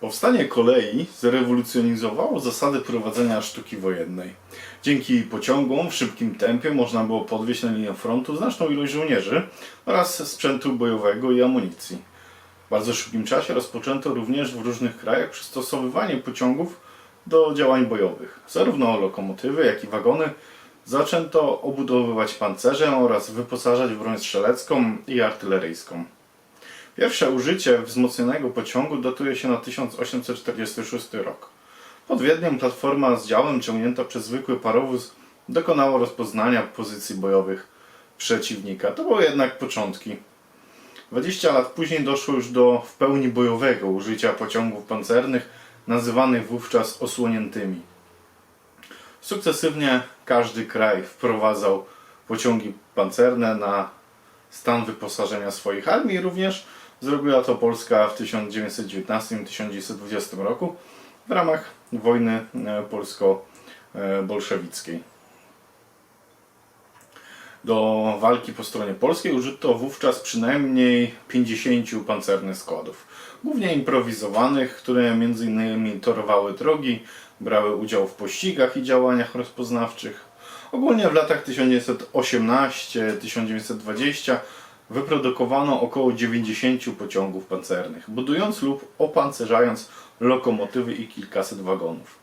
Powstanie kolei zrewolucjonizowało zasady prowadzenia sztuki wojennej. Dzięki pociągom w szybkim tempie można było podwieźć na linię frontu znaczną ilość żołnierzy oraz sprzętu bojowego i amunicji. W bardzo szybkim czasie rozpoczęto również w różnych krajach przystosowywanie pociągów do działań bojowych. Zarówno lokomotywy, jak i wagony zaczęto obudowywać pancerzem oraz wyposażać w broń strzelecką i artyleryjską. Pierwsze użycie wzmocnionego pociągu datuje się na 1846 rok. Pod Wiedniem platforma z działem ciągnięta przez zwykły parowóz dokonała rozpoznania pozycji bojowych przeciwnika. To były jednak początki. 20 lat później doszło już do w pełni bojowego użycia pociągów pancernych, nazywanych wówczas osłoniętymi. Sukcesywnie każdy kraj wprowadzał pociągi pancerne na stan wyposażenia swoich armii. Również zrobiła to Polska w 1919-1920 roku w ramach wojny e, polsko-bolszewickiej. Do walki po stronie polskiej użyto wówczas przynajmniej 50 pancernych składów, głównie improwizowanych, które m.in. torowały drogi, brały udział w pościgach i działaniach rozpoznawczych. Ogólnie w latach 1918-1920 wyprodukowano około 90 pociągów pancernych, budując lub opancerzając lokomotywy i kilkaset wagonów.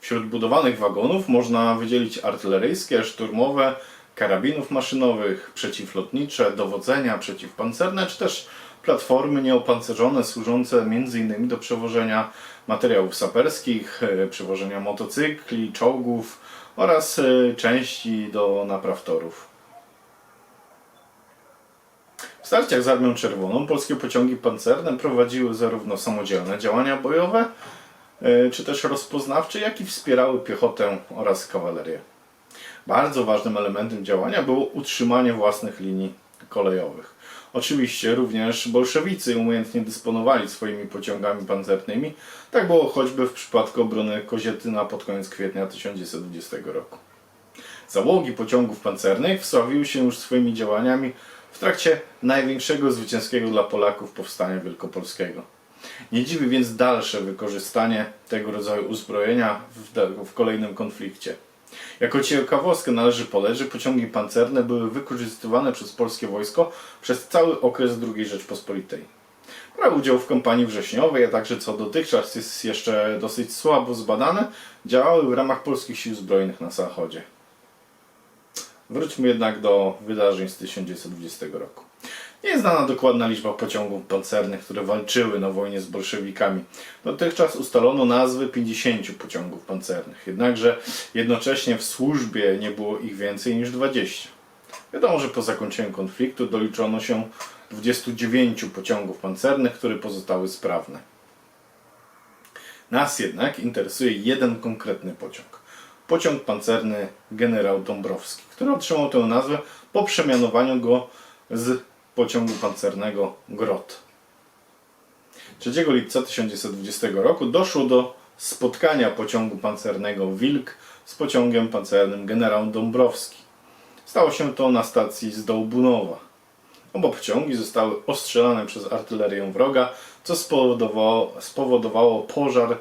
Wśród budowanych wagonów można wydzielić artyleryjskie, szturmowe, karabinów maszynowych, przeciwlotnicze, dowodzenia, przeciwpancerne, czy też platformy nieopancerzone służące m.in. do przewożenia materiałów saperskich, e, przewożenia motocykli, czołgów oraz e, części do napraw torów. W starciach z Armią Czerwoną polskie pociągi pancerne prowadziły zarówno samodzielne działania bojowe, e, czy też rozpoznawcze, jak i wspierały piechotę oraz kawalerię. Bardzo ważnym elementem działania było utrzymanie własnych linii kolejowych. Oczywiście również bolszewicy umiejętnie dysponowali swoimi pociągami pancernymi. Tak było choćby w przypadku obrony Kozietyna pod koniec kwietnia 1920 roku. Załogi pociągów pancernych wsławiły się już swoimi działaniami w trakcie największego zwycięskiego dla Polaków powstania wielkopolskiego. Nie dziwi więc dalsze wykorzystanie tego rodzaju uzbrojenia w, w kolejnym konflikcie. Jako ciekawostkę należy podać, że pociągi pancerne były wykorzystywane przez polskie wojsko przez cały okres II Rzeczpospolitej. Brał udział w kampanii wrześniowej, a także co dotychczas jest jeszcze dosyć słabo zbadane, działały w ramach polskich sił zbrojnych na Zachodzie. Wróćmy jednak do wydarzeń z 1920 roku. Nie jest znana dokładna liczba pociągów pancernych, które walczyły na wojnie z bolszewikami. Dotychczas ustalono nazwy 50 pociągów pancernych, jednakże jednocześnie w służbie nie było ich więcej niż 20. Wiadomo, że po zakończeniu konfliktu doliczono się 29 pociągów pancernych, które pozostały sprawne. Nas jednak interesuje jeden konkretny pociąg. Pociąg pancerny generał Dąbrowski, który otrzymał tę nazwę po przemianowaniu go z pociągu pancernego Grot. 3 lipca 1920 roku doszło do spotkania pociągu pancernego Wilk z pociągiem pancernym generał Dąbrowski. Stało się to na stacji z Dołbunowa. Oba pociągi zostały ostrzelane przez artylerię wroga, co spowodowało, spowodowało pożar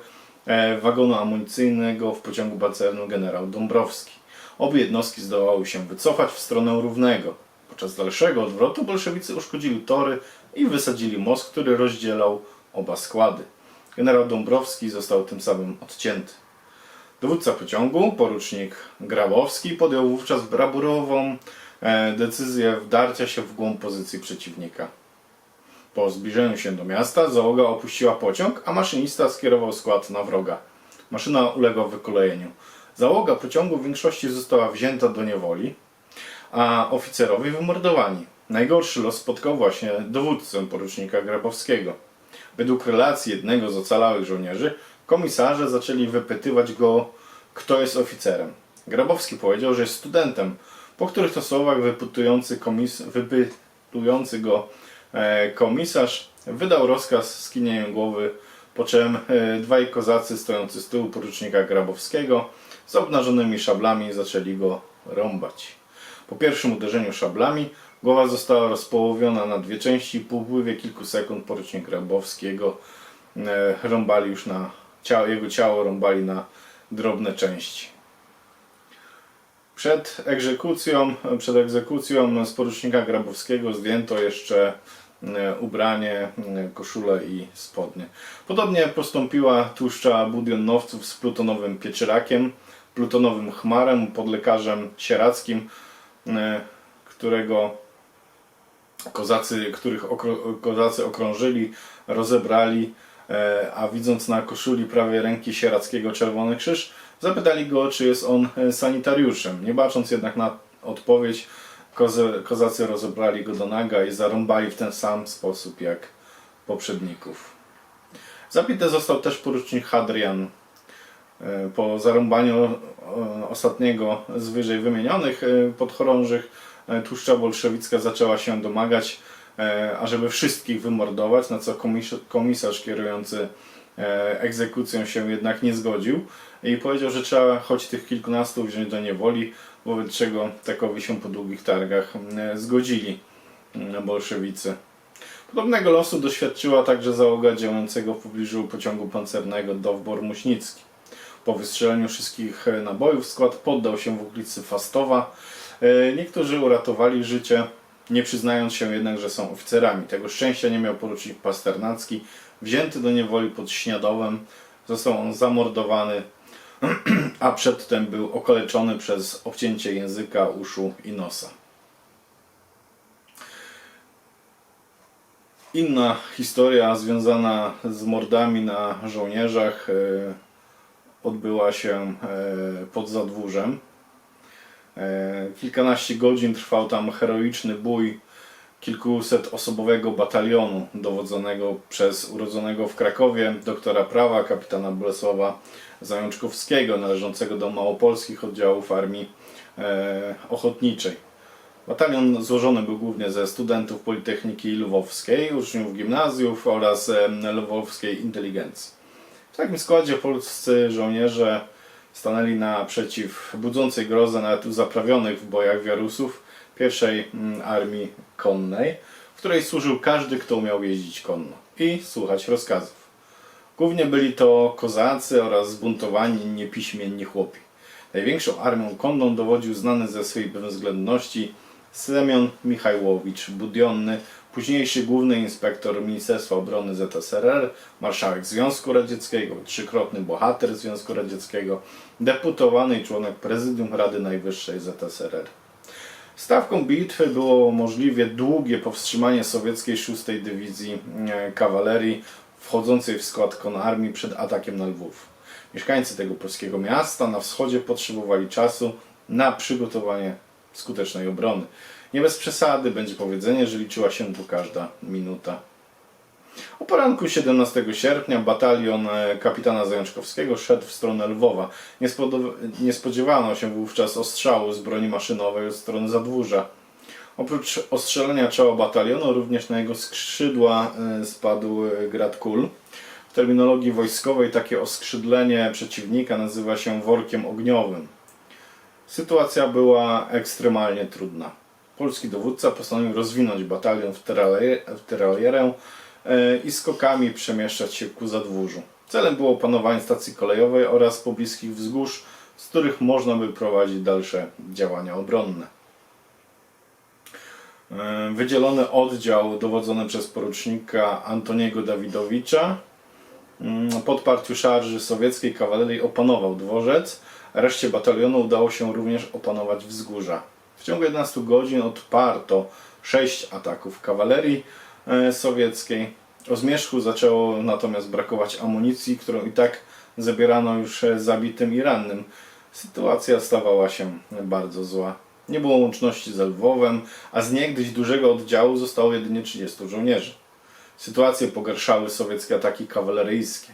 wagonu amunicyjnego w pociągu pancernym generał Dąbrowski. Obie jednostki zdołały się wycofać w stronę Równego. Podczas dalszego odwrotu bolszewicy uszkodzili tory i wysadzili most, który rozdzielał oba składy. Generał Dąbrowski został tym samym odcięty. Dowódca pociągu, porucznik Grabowski, podjął wówczas brawurową e, decyzję wdarcia się w głąb pozycji przeciwnika. Po zbliżeniu się do miasta załoga opuściła pociąg, a maszynista skierował skład na wroga. Maszyna uległa wykolejeniu. Załoga pociągu w większości została wzięta do niewoli, a oficerowie wymordowani. Najgorszy los spotkał właśnie dowódcę porucznika Grabowskiego. Według relacji jednego z ocalałych żołnierzy, komisarze zaczęli wypytywać go, kto jest oficerem. Grabowski powiedział, że jest studentem, po których to słowach wypytujący, komis wypytujący go komisarz wydał rozkaz skinieniem głowy, po czym e, dwaj kozacy stojący z tyłu porucznika Grabowskiego z obnażonymi szablami zaczęli go rąbać. Po pierwszym uderzeniu szablami głowa została rozpołowiona na dwie części. Po upływie kilku sekund porucznik Grabowskiego e, rąbali już na ciało, jego ciało rąbali na drobne części. Przed egzekucją, przed egzekucją z porucznika Grabowskiego zdjęto jeszcze e, ubranie, e, koszulę i spodnie. Podobnie postąpiła tłuszcza budionowców z plutonowym pieczerakiem, plutonowym chmarem, podlekarzem sierackim, e, którego kozacy, których okro- kozacy okrążyli, rozebrali, a widząc na koszuli prawej ręki sierackiego czerwony krzyż, zapytali go, czy jest on e, sanitariuszem. Nie bacząc jednak na odpowiedź, kozy, kozacy rozebrali go do naga i zarąbali w ten sam sposób jak poprzedników. Zabity został też porucznik Hadrian. E, Po zarąbaniu e, ostatniego z wyżej wymienionych podchorążych tłuszcza bolszewicka zaczęła się domagać, ażeby wszystkich wymordować, na co komis- komisarz kierujący egzekucją się jednak nie zgodził i powiedział, że trzeba choć tych kilkunastu wziąć do niewoli, wobec czego takowi się po długich targach e, zgodzili e, bolszewicy. Podobnego losu doświadczyła także załoga działającego w pobliżu pociągu pancernego Dowbor-Muśnicki. Po wystrzeleniu wszystkich e, nabojów skład poddał się w okolicy Fastowa. E, Niektórzy uratowali życie, nie przyznając się jednak, że są oficerami. Tego szczęścia nie miał porucznik Pasternacki. Wzięty do niewoli pod Śniadowem, został on zamordowany, a przedtem był okaleczony przez obcięcie języka, uszu i nosa. Inna historia związana z mordami na żołnierzach e, odbyła się e, pod Zadwórzem. E, Kilkanaście godzin trwał tam heroiczny bój kilkuset osobowego batalionu dowodzonego przez urodzonego w Krakowie doktora prawa kapitana Bolesława Zajączkowskiego należącego do małopolskich oddziałów armii e, ochotniczej. Batalion złożony był głównie ze studentów Politechniki Lwowskiej, uczniów gimnazjów oraz em, lwowskiej inteligencji. W takim składzie polscy żołnierze stanęli naprzeciw budzącej grozę nawet zaprawionych w bojach wiarusów pierwszej mm, armii konnej, w której służył każdy, kto umiał jeździć konno i słuchać rozkazów. Głównie byli to kozacy oraz zbuntowani niepiśmienni chłopi. Największą armią konną dowodził znany ze swej bezwzględności Semyon Michajłowicz Budionny, późniejszy główny inspektor Ministerstwa Obrony ZSRR, marszałek Związku Radzieckiego, trzykrotny bohater Związku Radzieckiego, deputowany i członek Prezydium Rady Najwyższej ZSRR. Stawką bitwy było możliwie długie powstrzymanie sowieckiej 6 Dywizji e, Kawalerii wchodzącej w skład konarmii przed atakiem na Lwów. Mieszkańcy tego polskiego miasta na wschodzie potrzebowali czasu na przygotowanie skutecznej obrony. Nie bez przesady będzie powiedzenie, że liczyła się tu każda minuta. O poranku 17 sierpnia batalion e, kapitana Zajączkowskiego szedł w stronę Lwowa. Nie, spodziewano się wówczas ostrzału z broni maszynowej od strony Zadwórza. Oprócz ostrzelenia czoła batalionu, również na jego skrzydła e, spadł e, grad kul. W terminologii wojskowej takie oskrzydlenie przeciwnika nazywa się workiem ogniowym. Sytuacja była ekstremalnie trudna. Polski dowódca postanowił rozwinąć batalion w tyrale- w i skokami przemieszczać się ku zadwórzu. Celem było opanowanie stacji kolejowej oraz pobliskich wzgórz, z których można by prowadzić dalsze działania obronne. E, Wydzielony oddział dowodzony przez porucznika Antoniego Dawidowicza mm, po szarży sowieckiej kawalerii opanował dworzec. Reszcie batalionu udało się również opanować wzgórza. W ciągu 11 godzin odparto 6 ataków kawalerii e, sowieckiej. O zmierzchu zaczęło natomiast brakować amunicji, którą i tak zabierano już e, zabitym i rannym. Sytuacja stawała się bardzo zła. Nie było łączności z Lwowem, a z niegdyś dużego oddziału zostało jedynie 30 żołnierzy. Sytuację pogarszały sowieckie ataki kawaleryjskie.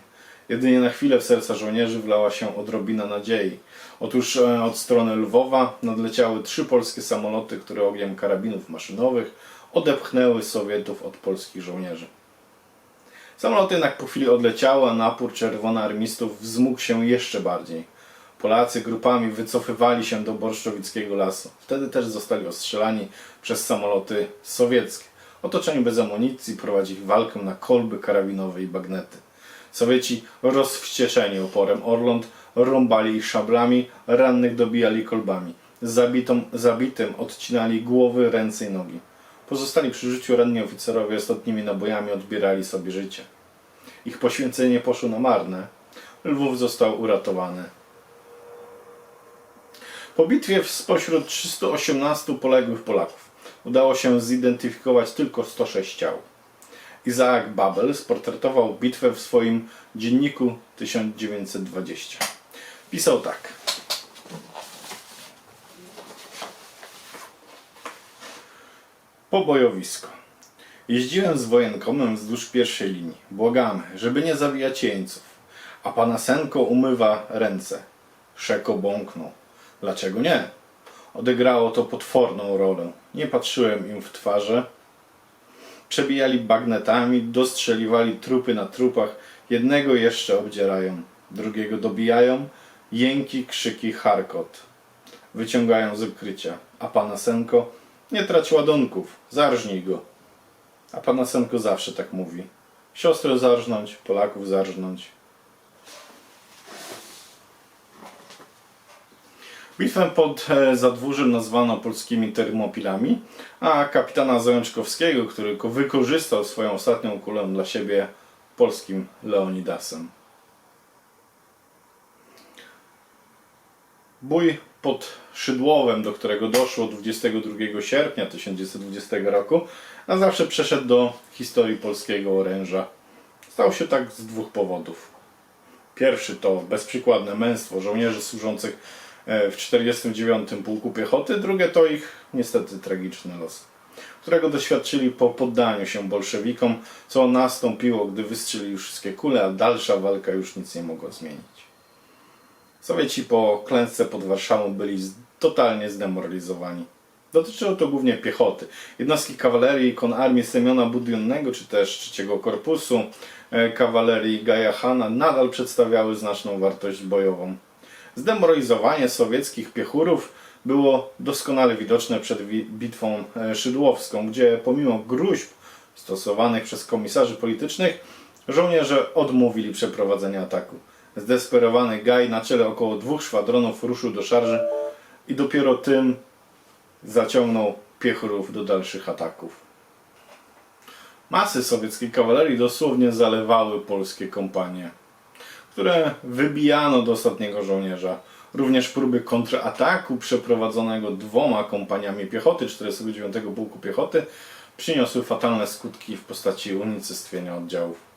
Jedynie na chwilę w serca żołnierzy wlała się odrobina nadziei. Otóż e, od strony Lwowa nadleciały trzy polskie samoloty, które ogniem karabinów maszynowych odepchnęły Sowietów od polskich żołnierzy. Samoloty jednak po chwili odleciały, a napór czerwonoarmistów wzmógł się jeszcze bardziej. Polacy grupami wycofywali się do Borszczowickiego lasu. Wtedy też zostali ostrzelani przez samoloty sowieckie. Otoczeni bez amunicji prowadzili walkę na kolby karabinowe i bagnety. Sowieci rozwścieczeni oporem Orląt rąbali ich szablami, rannych dobijali kolbami. Zabitą, zabitym odcinali głowy, ręce i nogi. Pozostali przy życiu ranni oficerowie ostatnimi nabojami odbierali sobie życie. Ich poświęcenie poszło na marne. Lwów został uratowany. Po bitwie spośród 318 poległych Polaków udało się zidentyfikować tylko 106 ciał. Izaak Babel sportretował bitwę w swoim dzienniku 1920. Pisał tak. Pobojowisko. Jeździłem z wojenkomem wzdłuż pierwszej linii. Błagamy, żeby nie zabijać jeńców. A pana Senko umywa ręce. Szeko bąknął. Dlaczego nie? Odegrało to potworną rolę. Nie patrzyłem im w twarze. Przebijali bagnetami, dostrzeliwali trupy na trupach. Jednego jeszcze obdzierają, drugiego dobijają. Jęki, krzyki, charkot. Wyciągają z ukrycia. A pana Senko nie trać ładunków, zarżnij go. A pana Senko zawsze tak mówi. Siostrę zarżnąć, Polaków zarżnąć. Bitwę pod e, Zadwórzem nazwano polskimi termopilami, a kapitana Zajączkowskiego, który ko- wykorzystał swoją ostatnią kulę dla siebie, polskim Leonidasem. Bój pod Szydłowem, do którego doszło 22 sierpnia 1920 roku, na zawsze przeszedł do historii polskiego oręża. Stał się tak z dwóch powodów. Pierwszy to bezprzykładne męstwo żołnierzy służących e, w 49 Pułku Piechoty, drugie to ich niestety tragiczny los, którego doświadczyli po poddaniu się bolszewikom, co nastąpiło, gdy wystrzelił wszystkie kule, a dalsza walka już nic nie mogła zmienić. Sowieci po klęsce pod Warszawą byli totalnie zdemoralizowani. Dotyczyło to głównie piechoty. Jednostki kawalerii konarmii Semiona Budionnego, czy też trzeciego korpusu e, kawalerii Gaja Hana nadal przedstawiały znaczną wartość bojową. Zdemoralizowanie sowieckich piechurów było doskonale widoczne przed bitwą e, szydłowską, gdzie pomimo gruźb stosowanych przez komisarzy politycznych, żołnierze odmówili przeprowadzenia ataku. Zdesperowany Gaj na czele około dwóch szwadronów ruszył do szarży i dopiero tym zaciągnął piechurów do dalszych ataków. Masy sowieckiej kawalerii dosłownie zalewały polskie kompanie, które wybijano do ostatniego żołnierza. Również próby kontrataku przeprowadzonego dwoma kompaniami piechoty 49 Pułku Piechoty przyniosły fatalne skutki w postaci unicestwienia oddziałów.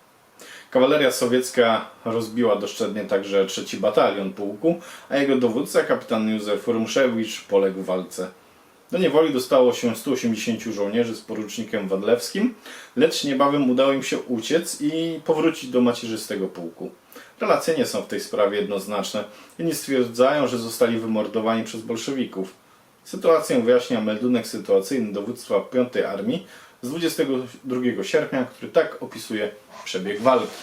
Kawaleria sowiecka rozbiła doszczętnie także trzeci batalion pułku, a jego dowódca, kapitan Józef Rumszewicz, poległ w walce. Do niewoli dostało się 180 żołnierzy z porucznikiem Wadlewskim, lecz niebawem udało im się uciec i powrócić do macierzystego pułku. Relacje nie są w tej sprawie jednoznaczne. Jedni stwierdzają, że zostali wymordowani przez bolszewików. Sytuację wyjaśnia meldunek sytuacyjny dowództwa 5 Armii z 22 sierpnia, który tak opisuje przebieg walki.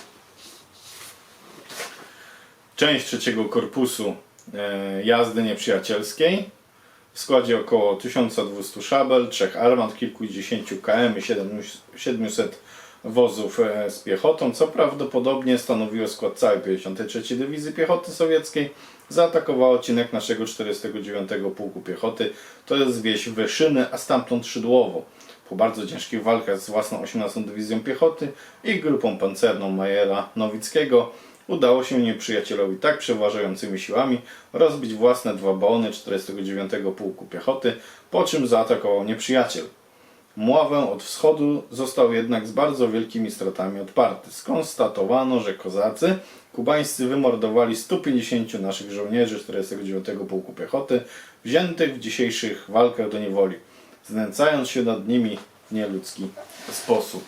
Część trzeciego korpusu e, jazdy nieprzyjacielskiej w składzie około 1200 szabel, trzech armat, kilkudziesięciu KM i 700 wozów e, z piechotą, co prawdopodobnie stanowiło skład całej 53 Dywizji Piechoty Sowieckiej, zaatakowało odcinek naszego 49 Pułku Piechoty, to jest wieś Wyszyny, a stamtąd Szydłowo. Po bardzo ciężkich walkach z własną 18 Dywizją Piechoty i grupą pancerną Majera Nowickiego udało się nieprzyjacielowi tak przeważającymi siłami rozbić własne dwa baony 49 Pułku Piechoty, po czym zaatakował nieprzyjaciel. Mławę od wschodu został jednak z bardzo wielkimi stratami odparty. Skonstatowano, że kozacy kubańscy wymordowali 150 naszych żołnierzy 49 Pułku Piechoty, wziętych w dzisiejszych walkach do niewoli, znęcając się nad nimi w nieludzki sposób.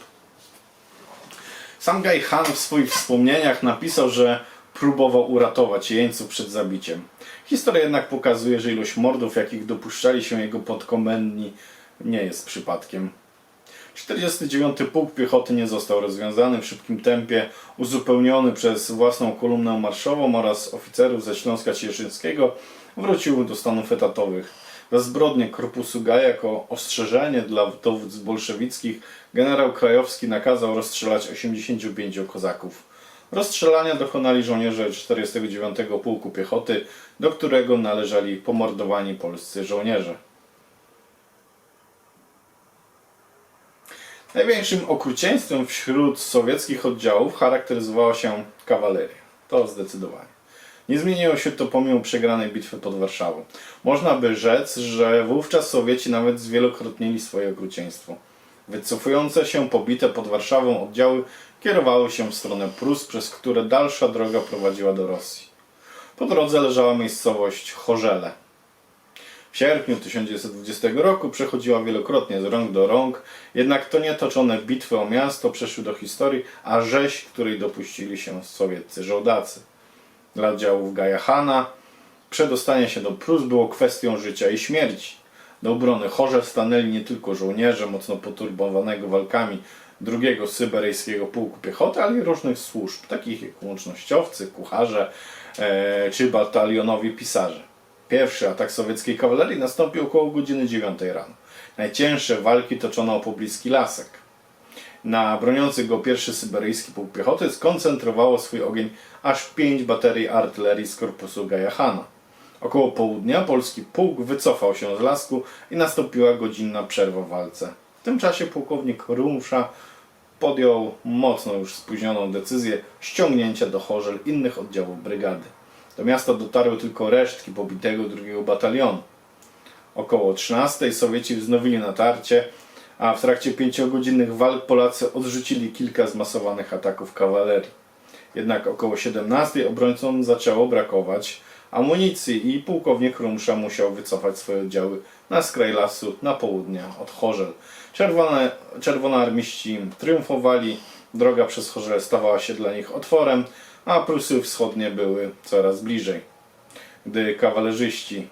Sam Gaj Han w swoich wspomnieniach napisał, że próbował uratować jeńców przed zabiciem. Historia jednak pokazuje, że ilość mordów, jakich dopuszczali się jego podkomendni, nie jest przypadkiem. 49 Pułk Piechoty nie został rozwiązany w szybkim tempie, uzupełniony przez własną kolumnę marszową oraz oficerów ze Śląska Cieszyńskiego, wrócił do stanów etatowych. Za zbrodnie korpusu G jako ostrzeżenie dla dowódz bolszewickich generał Krajowski nakazał rozstrzelać 85 kozaków. Rozstrzelania dokonali żołnierze 49 Pułku Piechoty, do którego należeli pomordowani polscy żołnierze. Największym okrucieństwem wśród sowieckich oddziałów charakteryzowała się kawaleria. To zdecydowanie. Nie zmieniło się to pomimo przegranej bitwy pod Warszawą. Można by rzec, że wówczas Sowieci nawet zwielokrotnili swoje okrucieństwo. Wycofujące się pobite pod Warszawą oddziały kierowały się w stronę Prus, przez które dalsza droga prowadziła do Rosji. Po drodze leżała miejscowość Chorzele. W sierpniu 1920 roku przechodziła wielokrotnie z rąk do rąk, jednak to nie toczone bitwy o miasto przeszły do historii, a rzeź, której dopuścili się sowieccy żołdacy. Dla oddziałów Gajahana przedostanie się do Prus było kwestią życia i śmierci. Do obrony Chorze stanęli nie tylko żołnierze mocno poturbowanego walkami drugiego syberyjskiego pułku piechoty, ale i różnych służb, takich jak łącznościowcy, kucharze e, czy batalionowi pisarze. Pierwszy atak sowieckiej kawalerii nastąpił około godziny 9 rano. Najcięższe walki toczono o pobliski lasek. Na broniący go pierwszy syberyjski pułk piechoty skoncentrowało swój ogień aż pięć baterii artylerii z korpusu Gajahana. Około południa polski pułk wycofał się z lasku i nastąpiła godzinna przerwa w walce. W tym czasie pułkownik Rumsza podjął mocno już spóźnioną decyzję ściągnięcia do Chorzel innych oddziałów brygady. Do miasta dotarły tylko resztki pobitego drugiego batalionu. Około 13 Sowieci wznowili natarcie, a w trakcie pięciogodzinnych walk Polacy odrzucili kilka zmasowanych ataków kawalerii. Jednak około 17 obrońcom zaczęło brakować amunicji i pułkownik Rumsza musiał wycofać swoje oddziały na skraj lasu na południe od Chorzel. Czerwone, czerwonoarmiści triumfowali, droga przez Chorzel stawała się dla nich otworem, a Prusy wschodnie były coraz bliżej. Gdy kawalerzyści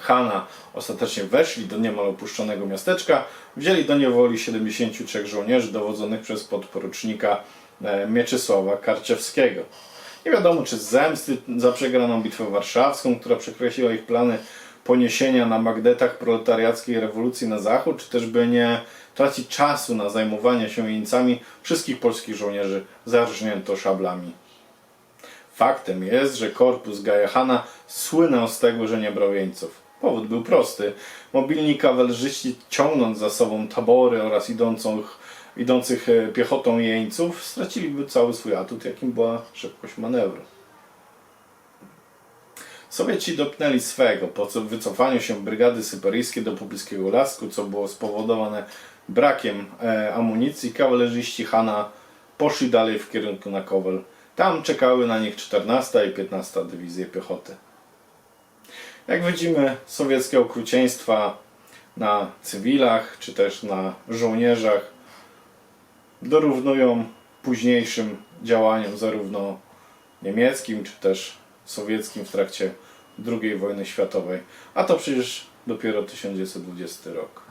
Hana ostatecznie weszli do niemal opuszczonego miasteczka, wzięli do niewoli 73 żołnierzy dowodzonych przez podporucznika e, Mieczysława Karczewskiego. Nie wiadomo, czy z zemsty za przegraną bitwę warszawską, która przekreśliła ich plany poniesienia na magnetach proletariackiej rewolucji na zachód, czy też by nie tracić czasu na zajmowanie się jeńcami, wszystkich polskich żołnierzy zarżnięto szablami. Faktem jest, że korpus Gajahana słynął z tego, że nie brał jeńców. Powód był prosty. Mobilni kawalerzyści ciągnąc za sobą tabory oraz idących, idących e, piechotą jeńców straciliby cały swój atut, jakim była szybkość manewru. Sowieci dopnęli swego po co- wycofaniu się brygady syberyjskiej do pobliskiego lasku, co było spowodowane brakiem e, amunicji. Kawalerzyści Hana poszli dalej w kierunku na Kowel. Tam czekały na nich 14 i 15 dywizje piechoty. Jak widzimy, sowieckie okrucieństwa na cywilach czy też na żołnierzach dorównują późniejszym działaniom zarówno niemieckim czy też sowieckim w trakcie II wojny światowej, a to przecież dopiero 1920 rok.